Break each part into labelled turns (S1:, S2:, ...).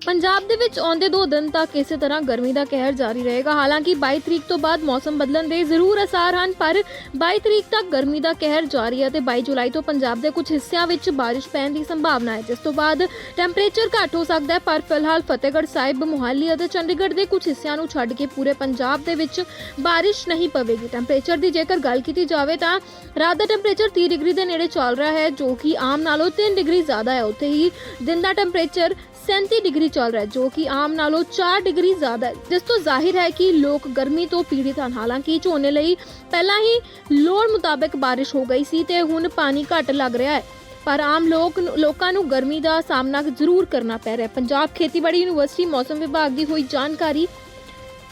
S1: ਪੰਜਾਬ ਦੇ ਵਿੱਚ ਆਉਂਦੇ ਦੋ ਦਿਨ ਤੱਕ ਇਸੇ ਤਰ੍ਹਾਂ ਗਰਮੀ ਦਾ ਕਹਿਰ ਜਾਰੀ ਰਹੇਗਾ। ਹਾਲਾਂਕਿ 22 ਤਰੀਕ ਤੋਂ ਬਾਅਦ ਮੌਸਮ ਬਦਲਣ ਦੇ ਜ਼ਰੂਰ ਅਸਾਰ ਹਨ, ਪਰ 22 ਤਰੀਕ ਤੱਕ ਗਰਮੀ ਦਾ ਕਹਿਰ ਜਾਰੀ ਹੈ ਤੇ 22 ਜੁਲਾਈ ਤੋਂ ਪੰਜਾਬ ਦੇ ਕੁਝ ਹਿੱਸਿਆਂ ਵਿੱਚ ਬਾਰਿਸ਼ ਪੈਣ ਦੀ ਸੰਭਾਵਨਾ ਹੈ, ਜਿਸ ਤੋਂ ਬਾਅਦ ਟੈਂਪਰੇਚਰ ਘੱਟ ਹੋ ਸਕਦਾ ਹੈ, ਪਰ ਫਿਲਹਾਲ ਫਤਿਹਗੜ੍ਹ ਸਾਹਿਬ, ਮੁਹਾਲੀ ਅਤੇ ਚੰਡੀਗੜ੍ਹ ਦੇ ਕੁਝ ਹਿੱਸਿਆਂ ਨੂੰ ਛੱਡ ਕੇ ਪੂਰੇ ਪੰਜਾਬ ਦੇ ਵਿੱਚ ਬਾਰਿਸ਼ ਨਹੀਂ ਪਵੇਗੀ। ਟੈਂਪਰੇਚਰ ਦੀ ਜੇਕਰ ਗੱਲ ਕੀਤੀ ਜਾਵੇ ਤਾਂ ਰਾਤ ਦਾ ਟੈਂਪਰੇਚਰ 30 ਡਿਗਰੀ ਦੇ ਨੇੜੇ ਚੱਲ ਰਿਹਾ ਹੈ, ਜੋ ਕਿ ਆਮ ਨਾਲੋਂ 3 ਡਿਗਰੀ ਜ਼ਿਆਦਾ ਹੈ। ਉੱਥੇ ਹੀ ਦਿਨ ਦਾ ਟੈਂਪਰੇਚਰ 37 ਡਿਗਰੀ ਚੱਲ ਰਿਹਾ ਜੋ ਕਿ ਆਮ ਨਾਲੋਂ 4 ਡਿਗਰੀ ਜ਼ਿਆਦਾ ਹੈ। ਜਿਸ ਤੋਂ ਜ਼ਾਹਿਰ ਹੈ ਕਿ ਲੋਕ ਗਰਮੀ ਤੋਂ ਪੀੜਿਤ ਹਨ। ਹਾਲਾਂਕਿ ਝੋਨੇ ਲਈ ਪਹਿਲਾਂ ਹੀ ਲੋੜ ਮੁਤਾਬਕ ਬਾਰਿਸ਼ ਹੋ ਗਈ ਸੀ ਤੇ ਹੁਣ ਪਾਣੀ ਘੱਟ ਲੱਗ ਰਿਹਾ ਹੈ। ਪਰ ਆਮ ਲੋਕ ਲੋਕਾਂ ਨੂੰ ਗਰਮੀ ਦਾ ਸਾਹਮਣਾ ਜ਼ਰੂਰ ਕਰਨਾ ਪੈ ਰਿਹਾ ਪੰਜਾਬ ਖੇਤੀਬਾੜੀ ਯੂਨੀਵਰਸਿਟੀ ਮੌਸਮ ਵਿਭਾਗ ਦੀ ਹੋਈ ਜਾਣਕਾਰੀ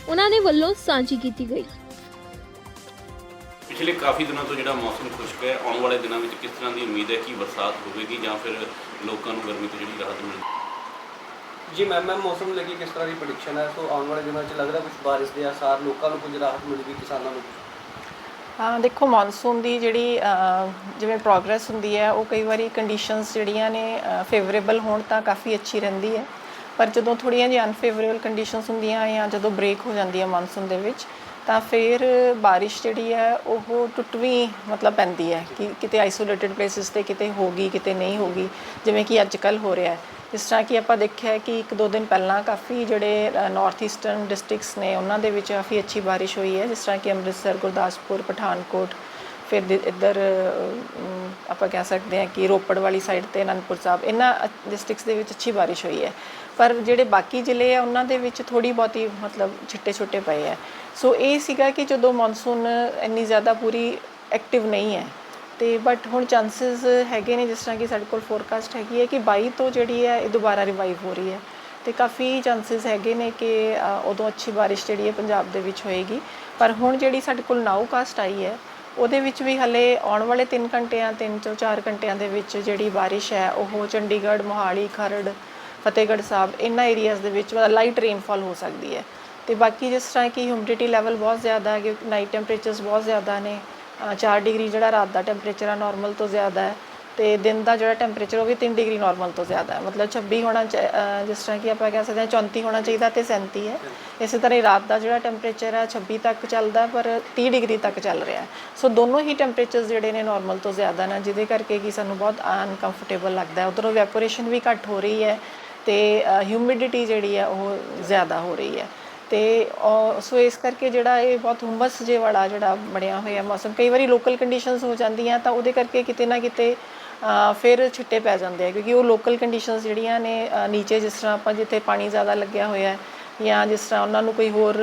S1: ਉਹਨਾਂ ਨੇ ਵੱਲੋਂ ਸਾਂਝੀ ਕੀਤੀ ਗਈ।
S2: ਪਿਛਲੇ ਕਾਫੀ ਦਿਨਾਂ ਤੋਂ ਜਿਹੜਾ ਮੌਸਮ ਖੁਸ਼ਕ ਹੈ, ਆਉਣ ਵਾਲੇ ਦਿਨਾਂ ਵਿੱਚ ਕਿਸ ਤਰ੍ਹਾਂ ਦੀ ਉਮੀਦ ਹੈ ਕਿ ਬਰਸਾਤ ਹੋਵੇਗੀ ਜਾਂ ਫਿਰ ਲੋਕਾਂ ਨੂੰ ਗਰਮੀ ਤੋਂ ਜਿਹੜੀ ਰਾਹਤ ਮਿਲੇਗੀ?
S3: ਜੀ ਮੈਮ ਮੈਮ ਮੌਸਮ ਨੂੰ ਲੈ ਕੇ ਕਿਸ ਤਰ੍ਹਾਂ ਦੀ ਪ੍ਰੈਡਿਕਸ਼ਨ ਹੈ? ਸੋ ਆਉਣ ਵਾਲੇ ਦਿਨਾਂ 'ਚ ਲੱਗਦਾ ਕੁਝ ਬਾਰਿਸ਼ ਦੇ ਆਸਾਰ ਲੋਕਾਂ ਨੂੰ ਕੁਝ ਰਾਹਤ ਮਿਲੇਗੀ ਕਿਸਾਨਾਂ ਨੂੰ?
S4: ਹਾਂ ਦੇਖੋ ਮੌਨਸੂਨ ਦੀ ਜਿਹੜੀ ਅਹ, ਜਿਵੇਂ ਪ੍ਰੋਗਰੈਸ ਹੁੰਦੀ ਹੈ ਉਹ ਕਈ ਵਾਰੀ ਕੰਡੀਸ਼ਨਸ ਜਿਹੜੀਆਂ ਨੇ ਫੇਵਰੇਬਲ ਹੋਣ ਤਾਂ ਕਾਫੀ ਅੱਛੀ ਰਹਿੰਦੀ ਹੈ। ਪਰ ਜਦੋਂ ਥੋੜੀਆਂ ਜਿਹੀਆਂ ਅਨਫੇਵਰੇਬਲ ਕੰਡੀਸ਼ਨਸ ਹੁੰਦੀਆਂ ਜਾਂ ਜਦੋਂ ਬ੍ਰੇਕ ਹੋ ਜਾਂਦੀ ਹੈ ਮੌਨਸੂਨ ਦੇ ਵਿੱਚ ਤਾਂ ਫਿਰ ਬਾਰਿਸ਼ ਜਿਹੜੀ ਹੈ ਉਹ ਟੁੱਟਵੀਂ ਮਤਲਬ ਪੈਂਦੀ ਹੈ ਕਿ ਕਿਤੇ ਆਈਸੋਲੇਟਿਡ ਪਲੇਸਿਸ ਤੇ ਕਿਤੇ ਹੋਗੀ ਕਿਤੇ ਨਹੀਂ ਹੋਗੀ ਜਿਵੇਂ ਕਿ ਅੱਜ ਕੱਲ ਹੋ ਰਿਹਾ ਹੈ। ਜਿਸ ਤਰ੍ਹਾਂ ਕਿ ਆਪਾਂ ਦੇਖਿਆ ਹੈ ਕਿ ਇੱਕ ਦੋ ਦਿਨ ਪਹਿਲਾਂ ਕਾਫੀ ਜਿਹੜੇ ਨਾਰਥ ਈਸਟਰਨ ਡਿਸਟ੍ਰਿਕਟਸ ਨੇ, ਉਹਨਾਂ ਦੇ ਵਿੱਚ ਕਾਫੀ ਅੱਛੀ ਬਾਰਿਸ਼ ਹੋਈ ਹੈ, ਜਿਸ ਤਰ੍ਹਾਂ ਕਿ ਅੰਮ੍ਰਿਤਸਰ, ਗੁਰਦਾਸਪੁਰ, ਪਠਾਨਕੋਟ, ਫਿਰ ਇੱਧਰ ਆਪਾਂ ਕਹਿ ਸਕਦੇ ਹਾਂ ਕਿ ਰੋਪੜ ਵਾਲੀ ਸਾਈਡ ਤੇ ਅਨੰਦਪੁਰ ਸਾਹਿਬ, ਇਹਨਾਂ ਡਿਸਟ੍ਰਿਕਟਸ ਦੇ ਵਿੱਚ ਅੱਛੀ ਬਾਰਿਸ਼ ਹੋਈ ਹੈ। ਪਰ ਜਿਹੜੇ ਬਾਕੀ ਜ਼ਿਲ੍ਹੇ ਆ, ਉਹਨਾਂ ਦੇ ਵਿੱਚ ਥੋੜੀ ਬਹੁਤੀ ਮਤਲਬ ਛਿੱਟੇ ਛੁੱਟੇ ਪਏ ਆ ਸੋ ਇਹ ਸੀਗਾ ਕਿ ਜਦੋਂ ਮੌਨਸੂਨ ਇੰਨੀ ਜ਼ਿਆਦਾ ਪੂਰੀ ਐਕਟਿਵ ਨਹੀਂ ਹੈ ਤੇ ਬਟ ਹੁਣ ਚਾਂਸਸ ਹੈਗੇ ਨੇ ਜਿਸ ਤਰ੍ਹਾਂ ਕਿ ਸਾਡੇ ਕੋਲ ਫੋਰਕਾਸਟ ਹੈਗੀ ਹੈ ਕਿ 22 ਤੋਂ ਜਿਹੜੀ ਹੈ ਇਹ ਦੁਬਾਰਾ ਰਿਵਾਈਵ ਹੋ ਰਹੀ ਹੈ। ਤੇ ਕਾਫੀ ਚਾਂਸਸ ਹੈਗੇ ਨੇ ਕਿ ਉਦੋਂ ਅੱਛੀ ਬਾਰਿਸ਼ ਜਿਹੜੀ ਹੈ ਪੰਜਾਬ ਦੇ ਵਿੱਚ ਹੋਏਗੀ। ਪਰ ਹੁਣ ਜਿਹੜੀ ਸਾਡੇ ਕੋਲ ਨਾਉਕਾਸਟ ਆਈ ਹੈ, ਉਹਦੇ ਵਿੱਚ ਵੀ ਹਲੇ ਆਉਣ ਵਾਲੇ 3 ਘੰਟਿਆਂ 3 ਤੋਂ 4 ਘੰਟਿਆਂ ਦੇ ਵਿੱਚ ਜਿਹੜੀ ਬਾਰਿਸ਼ ਹੈ, ਉਹ ਚੰਡੀਗੜ੍ਹ, ਮੋਹਾਲੀ, ਖਰੜ, ਫਤਿਹਗੜ੍ਹ ਸਾਹਿਬ, ਇਹਨਾਂ ਏਰੀਆਜ਼ ਦੇ ਵਿੱਚ ਲਾਈਟ ਰੇਨਫਾਲ ਹੋ ਸਕਦੀ ਹੈ। ਤੇ ਬਾਕੀ ਜਿਸ ਤਰ੍ਹਾਂ ਕਿ ਹਿਊਮਿਡਿਟੀ ਲੈਵਲ ਬਹੁਤ ਜ਼ਿਆਦਾ ਹੈ, ਕਿ ਨਾਈਟ ਟੈਂਪਰੇਚਰਸ ਬਹੁਤ ਜ਼ਿਆਦਾ ਨੇ 4 ਡਿਗਰੀ ਜਿਹੜਾ ਰਾਤ ਦਾ ਟੈਂਪਰੇਚਰ ਆ ਨਾਰਮਲ ਤੋਂ ਜ਼ਿਆਦਾ ਹੈ ਤੇ ਦਿਨ ਦਾ ਜਿਹੜਾ ਟੈਂਪਰੇਚਰ ਉਹ ਵੀ 3 ਡਿਗਰੀ ਨਾਰਮਲ ਤੋਂ ਜ਼ਿਆਦਾ ਹੈ। ਮਤਲਬ 26 ਹੋਣਾ ਚਾ- ਜਿਸ ਤਰ੍ਹਾਂ ਕਿ ਆਪਾਂ ਕਹਿ ਸਕਦੇ ਹਾਂ 34 ਹੋਣਾ ਚਾਹੀਦਾ ਤੇ 37 ਹੈ। ਇਸੇ ਤਰ੍ਹਾਂ ਹੀ ਰਾਤ ਦਾ ਜਿਹੜਾ ਟੈਂਪਰੇਚਰ ਹੈ 26 ਤੱਕ ਚੱਲਦਾ ਪਰ 30 ਡਿਗਰੀ ਤੱਕ ਚੱਲ ਰਿਹਾ ਸੋ ਦੋਨੋਂ ਹੀ ਟੈਂਪਰੇਚਰਸ ਜਿਹੜੇ ਨੇ ਨਾਰਮਲ ਤੋਂ ਜ਼ਿਆਦਾ ਨੇ, ਜਿਹਦੇ ਕਰਕੇ ਕਿ ਸਾਨੂੰ ਬਹੁਤ ਅਨਕੰਫਰਟੇਬਲ ਲੱਗਦਾ ਹੈ। ਉਧਰੋਂ ਵੈਪੋਰੇਸ਼ਨ ਵੀ ਘੱਟ ਹੋ ਰਹੀ ਹੈ ਤੇ ਹਿਊਮਿਡਿਟੀ ਜਿਹੜੀ ਹੈ ਉਹ ਜ਼ਿਆਦਾ ਹੋ ਰਹੀ ਹੈ। ਤੇ ਉਹ- ਸੋ ਇਸ ਕਰਕੇ ਜਿਹੜਾ ਇਹ ਬਹੁਤ ਹੁੰਮਸ ਜੇ ਵਾਲਾ ਜਿਹੜਾ ਬਣਿਆ ਹੋਇਆ ਮੌਸਮ, ਕਈ ਵਾਰੀ ਲੋਕਲ ਕੰਡੀਸ਼ਨਸ ਹੋ ਜਾਂਦੀਆਂ ਤਾਂ ਉਹਦੇ ਕਰਕੇ ਕਿਤੇ ਨਾ ਕਿਤੇ ਫਿਰ ਛਿੱਟੇ ਪੈ ਜਾਂਦੇ ਆ, ਕਿਉਂਕਿ ਉਹ ਲੋਕਲ ਕੰਡੀਸ਼ਨਸ ਜਿਹੜੀਆਂ ਨੇ ਨੀਚੇ ਜਿਸ ਤਰ੍ਹਾਂ ਆਪਾਂ ਜਿੱਥੇ ਪਾਣੀ ਜ਼ਿਆਦਾ ਲੱਗਿਆ ਹੋਇਆ ਹੈ ਜਾਂ ਜਿਸ ਤਰ੍ਹਾਂ ਉਹਨਾਂ ਨੂੰ ਕੋਈ ਹੋਰ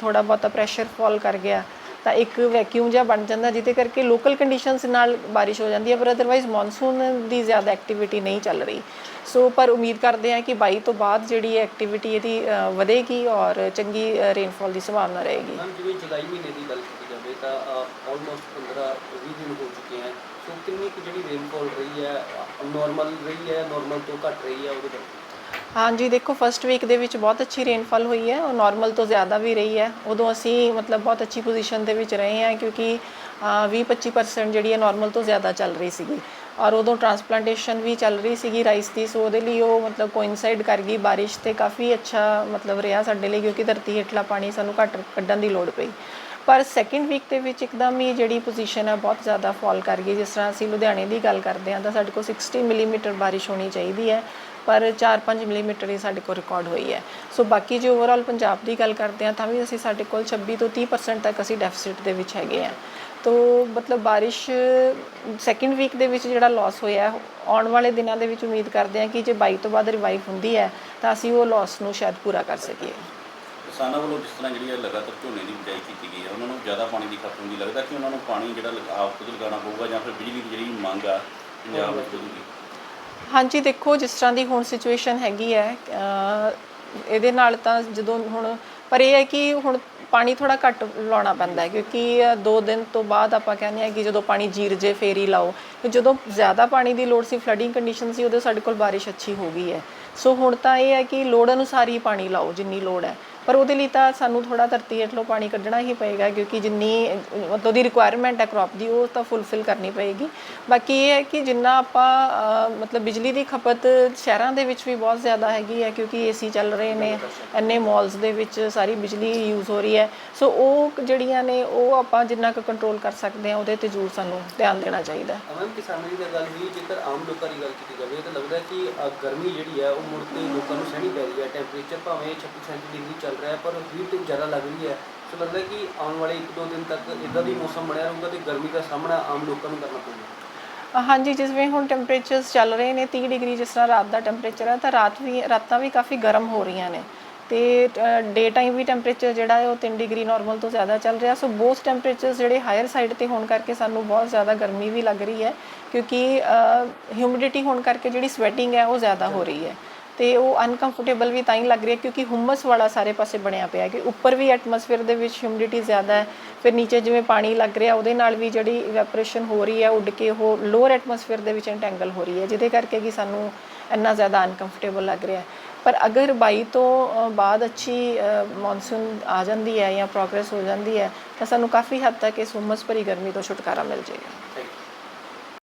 S4: ਥੋੜਾ ਬਹੁਤਾ ਪ੍ਰੈਸ਼ਰ ਫਾਲ ਕਰ ਗਿਆ ਤਾਂ ਇੱਕ ਵੈਕਿਊਮ ਜਿਹਾ ਬਣ ਜਾਂਦਾ ਜਿਹਦੇ ਕਰਕੇ ਲੋਕਲ ਕੰਡੀਸ਼ਨਸ ਨਾਲ ਬਾਰਿਸ਼ ਹੋ ਜਾਂਦੀ ਹੈ, ਪਰ ਅਦਰਵਾਈਜ਼ ਮੌਨਸੂਨ ਦੀ ਜ਼ਿਆਦਾ ਐਕਟੀਵਿਟੀ ਨਹੀਂ ਚੱਲ ਰਹੀ। ਸੋ ਪਰ ਉਮੀਦ ਕਰਦੇ ਹਾਂ ਕਿ 22 ਤੋਂ ਬਾਅਦ ਜਿਹੜੀ ਐਕਟੀਵਿਟੀ ਇਹਦੀ ਵਧੇਗੀ ਔਰ ਚੰਗੀ ਰੇਨਫਾਲ ਦੀ ਸੰਭਾਵਨਾ ਰਹੇਗੀ।
S3: ਮੈਮ, ਜਿਵੇਂ ਜੁਲਾਈ ਮਹੀਨੇ ਦੀ ਗੱਲ ਕੀਤੀ ਜਾਵੇ ਤਾਂ ਆਲਮੋਸਟ 15 20 ਦਿਨ ਹੋ ਚੁੱਕੇ ਹਨ ਸੋ ਕਿੰਨੀ ਕੁ ਜਿਹੜੀ ਰੇਨਫਾਲ ਰਹੀ ਹੈ ਨਾਰਮਲ ਰਹੀ ਹੈ ਨਾਰਮਲ ਤੋਂ ਘੱਟ ਰਹੀ ਹੈ ਉਹਦੇ ਕਰਕੇ
S4: ਹਾਂਜੀ, ਦੇਖੋ ਫਸਟ ਵੀਕ ਦੇ ਵਿੱਚ ਬਹੁਤ ਅੱਛੀ ਰੇਨਫਾਲ ਹੋਈ ਹੈ ਔਰ ਨਾਰਮਲ ਤੋਂ ਜ਼ਿਆਦਾ ਵੀ ਰਹੀ ਹੈ। ਉਦੋਂ ਅਸੀਂ ਮਤਲਬ ਬਹੁਤ ਅੱਛੀ ਪੋਜੀਸ਼ਨ ਦੇ ਵਿੱਚ ਰਹੇ ਹਾਂ ਕਿਉਂਕਿ 20-25% ਜਿਹੜੀ ਹੈ ਨਾਰਮਲ ਤੋਂ ਜ਼ਿਆਦਾ ਚੱਲ ਰਹੀ ਸੀਗੀ। ਔਰ ਉਦੋਂ ਟ੍ਰਾਂਸਪਲਾਂਟੇਸ਼ਨ ਵੀ ਚੱਲ ਰਹੀ ਸੀਗੀ ਰਾਈਸ ਦੀ, ਸੋ ਉਹਦੇ ਲਈ ਉਹ ਮਤਲਬ ਕੋਇਨਸਾਈਡ ਕਰ ਗਈ। ਬਾਰਿਸ਼ ਤੇ ਕਾਫੀ ਅੱਛਾ ਮਤਲਬ ਰਿਹਾ ਸਾਡੇ ਲਈ ਕਿਉਂਕਿ ਧਰਤੀ ਹੇਠਲਾ ਪਾਣੀ ਸਾਨੂੰ ਘੱਟ ਕੱਢਣ ਦੀ ਲੋੜ ਪਈ। ਪਰ ਸੈਕਿੰਡ ਵੀਕ ਦੇ ਵਿੱਚ ਇੱਕਦਮ ਹੀ ਜਿਹੜੀ ਪੋਜੀਸ਼ਨ ਹੈ ਬਹੁਤ ਜ਼ਿਆਦਾ ਫਾਲ ਕਰ ਗਈ। ਜਿਸ ਤਰ੍ਹਾਂ ਅਸੀਂ ਲੁਧਿਆਣੇ ਦੀ ਗੱਲ ਕਰਦੇ ਹਾਂ ਤਾਂ ਸਾਡੇ ਕੋਲ 60 ਮਿਲੀਮੀਟਰ ਬਾਰਿਸ਼ ਹੋਣੀ ਚਾਹੀਦੀ ਹੈ। ਪਰ 4-5 ਮਿਲੀਮੀਟਰ ਹੀ ਸਾਡੇ ਕੋਲ ਰਿਕਾਰਡ ਹੋਈ ਹੈ। ਸੋ ਬਾਕੀ ਜੇ ਓਵਰਆਲ ਪੰਜਾਬ ਦੀ ਗੱਲ ਕਰਦੇ ਹਾਂ, ਤਾਂ ਵੀ ਅਸੀਂ ਸਾਡੇ ਕੋਲ 26 ਤੋਂ 30% ਤੱਕ ਅਸੀਂ ਡੈਫਿਸਿਟ ਦੇ ਵਿੱਚ ਹੈਗੇ ਹਾਂ। ਤੋ ਮਤਲਬ ਬਾਰਿਸ਼ ਸੈਕਿੰਡ ਵੀਕ ਦੇ ਵਿੱਚ ਜਿਹੜਾ ਲਾਸ ਹੋਇਆ, ਆਉਣ ਵਾਲੇ ਦਿਨਾਂ ਦੇ ਵਿੱਚ ਉਮੀਦ ਕਰਦੇ ਹਾਂ ਕਿ ਜੇ 22 ਤੋਂ ਬਾਅਦ ਰਿਵਾਈਵ ਹੁੰਦੀ ਹੈ, ਤਾਂ ਅਸੀਂ ਉਹ ਲਾਸ ਨੂੰ ਸ਼ਾਇਦ ਪੂਰਾ ਕਰ ਸਕੀਏ।
S2: ਕਿਸਾਨਾਂ ਵੱਲੋਂ ਜਿਸ ਤਰ੍ਹਾਂ ਜਿਹੜੀ ਹੈ ਲਗਾਤਾਰ ਝੋਨੇ ਦੀ ਬਿਜਾਈ ਕੀਤੀ ਗਈ ਹੈ, ਉਹਨਾਂ ਨੂੰ ਜ਼ਿਆਦਾ ਪਾਣੀ ਦੀ ਖਪਤ ਹੁੰਦੀ, ਲੱਗਦਾ ਕਿ ਉਹਨਾਂ ਨੂੰ ਪਾਣੀ ਜਿਹੜਾ ਆਪ ਖੁਦ ਲਗਾਉਣਾ ਪਊਗਾ ਜਾਂ ਫਿਰ ਬਿਜਲੀ ਦੀ ਜਿਹੜੀ ਮੰਗ ਆ, ਪੰਜਾਬ ਵਿੱਚ ਵਧੂਗੀ।
S4: ਹਾਂਜੀ, ਦੇਖੋ, ਜਿਸ ਤਰ੍ਹਾਂ ਦੀ ਹੁਣ ਸਿਚੁਏਸ਼ਨ ਹੈਗੀ ਹੈ ਇਹਦੇ ਨਾਲ ਤਾਂ ਜਦੋਂ ਹੁਣ, ਪਰ ਇਹ ਹੈ ਕਿ ਹੁਣ ਪਾਣੀ ਥੋੜਾ ਘੱਟ ਲਾਉਣਾ ਪੈਂਦਾ ਹੈ, ਕਿਉਂਕਿ, ਅਹ, ਦੋ ਦਿਨ ਤੋਂ ਬਾਅਦ ਆਪਾਂ ਕਹਿੰਦੇ ਆ ਕਿ ਜਦੋਂ ਪਾਣੀ ਜੀਰ ਜੇ ਫੇਰ ਹੀ ਲਾਓ। ਕਿ ਜਦੋਂ ਜ਼ਿਆਦਾ ਪਾਣੀ ਦੀ ਲੋੜ ਸੀ ਫਲੱਡਿੰਗ ਕੰਡੀਸ਼ਨ ਸੀ ਉਦੋਂ ਸਾਡੇ ਕੋਲ ਬਾਰਿਸ਼ ਅੱਛੀ ਹੋ ਗਈ ਹੈ। ਸੋ ਹੁਣ ਤਾਂ ਇਹ ਹੈ ਕਿ ਲੋੜ ਅਨੁਸਾਰ ਹੀ ਪਾਣੀ ਲਾਓ, ਜਿੰਨੀ ਲੋੜ ਹੈ। ਪਰ ਉਹਦੇ ਲਈ ਤਾਂ ਸਾਨੂੰ ਥੋੜਾ ਧਰਤੀ ਹੇਠਲੋਂ ਪਾਣੀ ਕੱਢਣਾ ਹੀ ਪਏਗਾ, ਕਿਉਂਕਿ ਜਿੰਨੀ, ਮਤਲਬ ਦੀ ਰਿਕੁਆਇਰਮੈਂਟ ਹੈ ਕ੍ਰੌਪ ਦੀ, ਉਹ ਤਾਂ ਫੁੱਲਫਿਲ ਕਰਨੀ ਪਏਗੀ। ਬਾਕੀ ਇਹ ਹੈ ਕਿ ਜਿੰਨਾ ਆਪਾਂ ਮਤਲਬ ਬਿਜਲੀ ਦੀ ਖਪਤ ਸ਼ਹਿਰਾਂ ਦੇ ਵਿੱਚ ਵੀ ਬਹੁਤ ਜ਼ਿਆਦਾ ਹੈਗੀ ਹੈ, ਕਿਉਂਕਿ ਏਸੀ ਚੱਲ ਰਹੇ ਨੇ, ਇੰਨੇ ਮਾਲਸ ਦੇ ਵਿੱਚ ਸਾਰੀ ਬਿਜਲੀ ਯੂਜ਼ ਹੋ ਰਹੀ ਹੈ। ਸੋ ਉਹ ਜਿਹੜੀਆਂ ਨੇ, ਉਹ ਆਪਾਂ ਜਿੰਨਾ ਕੁ ਕੰਟਰੋਲ ਕਰ ਸਕਦੇ ਹਾਂ, ਉਹਦੇ ਤੇ ਜ਼ਰੂਰ ਸਾਨੂੰ ਧਿਆਨ ਦੇਣਾ ਚਾਹੀਦਾ ਹੈ।
S3: ਮੈਮ ਕਿਸਾਨੀ ਦੀ ਗੱਲ ਹੋਈ ਜੇਕਰ ਆਮ ਲੋਕਾਂ ਦੀ ਗੱਲ ਕੀਤੀ ਜਾਵੇ, ਤਾਂ ਲੱਗਦਾ ਕਿ ਗਰਮੀ ਜਿਹੜੀ ਹੈ, ਉਹ ਮੁੜ ਕੇ ਲੋਕਾਂ ਨੂੰ ਸਹਿਣੀ ਪੈ ਰਹੀ ਹੈ। ਟੈਂਪਰੇਚਰ ਭਾਵੇਂ 36 ਡਿਗਰੀ ਚੱਲ ਰਿਹਾ ਹੈ, ਪਰ ਹੀਟ ਜ਼ਿਆਦਾ ਲੱਗ ਰਹੀ ਹੈ। ਸੋ ਲੱਗਦਾ ਕਿ ਆਉਣ ਵਾਲੇ 1-2 ਦਿਨ ਤੱਕ ਇਦਾਂ ਦੀ ਮੌਸਮ ਬਣਿਆ ਰਹੂਗਾ ਤੇ ਗਰਮੀ ਦਾ ਸਾਹਮਣਾ ਆਮ ਲੋਕਾਂ ਨੂੰ ਕਰਨਾ ਪਊਗਾ।
S4: ਹਾਂਜੀ ਜਿਵੇਂ ਹੁਣ ਟੈਂਪਰੇਚਰਸ ਚੱਲ ਰਹੇ ਨੇ 30 ਡਿਗਰੀ ਜਿਸ ਤਰ੍ਹਾਂ ਰਾਤ ਦਾ ਟੈਂਪਰੇਚਰ ਹੈ, ਤਾਂ ਰਾਤ ਵੀ, ਰਾਤਾਂ ਵੀ ਕਾਫੀ ਗਰਮ ਹੋ ਰਹੀਆਂ ਨੇ। ਤੇ ਡੇ ਟਾਈਮ ਵੀ ਟੈਂਪਰੇਚਰ ਜਿਹੜਾ ਹੈ, ਉਹ 3 ਡਿਗਰੀ ਨਾਰਮਲ ਤੋਂ ਜ਼ਿਆਦਾ ਚੱਲ ਰਿਹਾ। ਸੋ ਬੋਥ ਟੈਂਪਰੇਚਰਸ ਜਿਹੜੇ ਹਾਇਰ ਸਾਈਡ ਤੇ ਹੋਣ ਕਰਕੇ ਸਾਨੂੰ ਬਹੁਤ ਜ਼ਿਆਦਾ ਗਰਮੀ ਵੀ ਲੱਗ ਰਹੀ ਹੈ, ਕਿਉਂਕਿ ਹਿਊਮਿਡਿਟੀ ਹੋਣ ਕਰਕੇ ਜਿਹੜੀ ਸਵੈਟਿੰਗ ਹੈ, ਉਹ ਜ਼ਿਆਦਾ ਹੋ ਰਹੀ ਹੈ। ਤੇ ਉਹ ਅਨਕੰਫਰਟੇਬਲ ਵੀ ਤਾਂ ਹੀ ਲੱਗ ਰਿਹਾ ਕਿਉਂਕਿ ਹੁਮਸ ਵਾਲਾ ਸਾਰੇ ਪਾਸੇ ਬਣਿਆ ਪਿਆ ਕਿ ਉੱਪਰ ਵੀ ਐਟਮੋਸਫੇਅਰ ਦੇ ਵਿੱਚ ਹਿਊਮਿਡਿਟੀ ਜ਼ਿਆਦਾ ਹੈ, ਫਿਰ ਨੀਚੇ ਜਿਵੇਂ ਪਾਣੀ ਲੱਗ ਰਿਹਾ, ਉਹਦੇ ਨਾਲ ਵੀ ਜਿਹੜੀ ਇਵੈਪੋਰੇਸ਼ਨ ਹੋ ਰਹੀ ਹੈ, ਉੱਡ ਕੇ ਉਹ ਲੋਅਰ ਐਟਮੋਸਫੇਅਰ ਦੇ ਵਿੱਚ ਇੰਟੈਂਗਲ ਹੋ ਰਹੀ ਹੈ, ਜਿਹਦੇ ਕਰਕੇ ਕਿ ਸਾਨੂੰ ਇੰਨਾ ਜ਼ਿਆਦਾ ਅਨਕੰਫਰਟੇਬਲ ਲੱਗ ਰਿਹਾ ਪਰ ਅਗਰ 22 ਤੋਂ ਬਾਅਦ ਅੱਛੀ ਮੌਨਸੂਨ ਆ ਜਾਂਦੀ ਹੈ ਜਾਂ ਪ੍ਰੋਗਰੈਸ ਹੋ ਜਾਂਦੀ ਹੈ, ਤਾਂ ਸਾਨੂੰ ਕਾਫੀ ਹੱਦ ਤੱਕ ਇਸ ਹੁਮਸ ਭਰੀ ਗਰਮੀ ਤੋਂ ਛੁਟਕਾਰਾ ਮਿਲ ਜਾਏਗਾ।